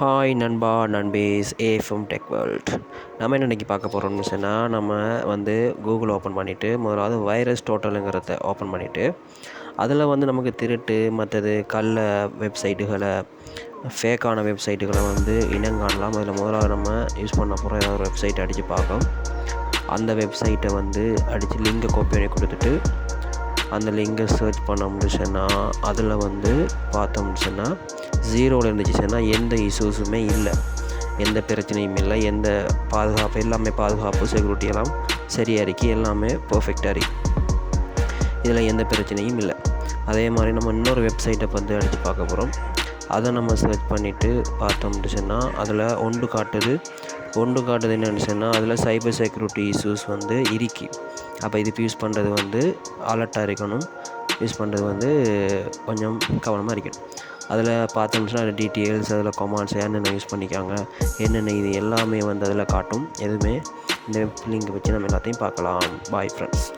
Hi நண்பா நண்பேஸ் FM tech world நம்ம என்ன இன்றைக்கி பார்க்க போகிறோம்னு சொன்னால் நம்ம வந்து கூகுள் ஓப்பன் பண்ணிவிட்டு முதலாவது வைரஸ் டோட்டலுங்கிறத ஓப்பன் பண்ணிவிட்டு அதில் வந்து நமக்கு திருட்டு மற்றது கல்ல வெப்சைட்டுகளை ஃபேக்கான வெப்சைட்டுகளை வந்து இனங்காணலாம் அதில் முதலாவது நம்ம யூஸ் பண்ண போகிற ஏதாவது ஒரு வெப்சைட் அடித்து பார்க்கலாம் அந்த வெப்சைட்டை வந்து அடித்து லிங்கை காப்பி பண்ணி கொடுத்துட்டு அந்த லிங்கை சர்ச் பண்ண சொன்னால் அதில் வந்து பார்த்தோம் சொன்னால் ஜீரோவில் இருந்துச்சுன்னா எந்த இஷ்யூஸுமே இல்லை. எந்த பிரச்சனையும் இல்லை. எந்த பாதுகாப்பு எல்லாமே பாதுகாப்பு செக்யூரிட்டி எல்லாம் சரியாக இருக்கு. எல்லாமே பர்ஃபெக்டாக இருக்கு. இதில் எந்த பிரச்சனையும் இல்லை. அதே மாதிரி நம்ம இன்னொரு வெப்சைட்டை வந்து அடித்து பார்க்க போகிறோம் அதை நம்ம சர்ச் பண்ணிவிட்டு பார்த்தோம் முடிச்சுன்னா அதில் ஒன்று காட்டுது ஒன்று காட்டுது என்னென்னு சொன்னால் அதில் சைபர் செக்யூரிட்டி இஷ்யூஸ் வந்து இருக்கு. அப்போ இதுக்கு யூஸ் பண்ணுறது வந்து அலர்ட்டாக இருக்கணும். யூஸ் பண்ணுறது வந்து கொஞ்சம் கவனமாக இருக்கணும். அதில் பார்த்தோம்னா அதில் டீட்டெயில்ஸ் அதில் கொமாண்ட்ஸ் என்னென்ன யூஸ் பண்ணிக்காங்க என்னென்ன இது எல்லாமே வந்து அதில் காட்டும். எதுவுமே இந்த லிங்க் வச்சு நம்ம எல்லாத்தையும் பார்க்கலாம். Bye friends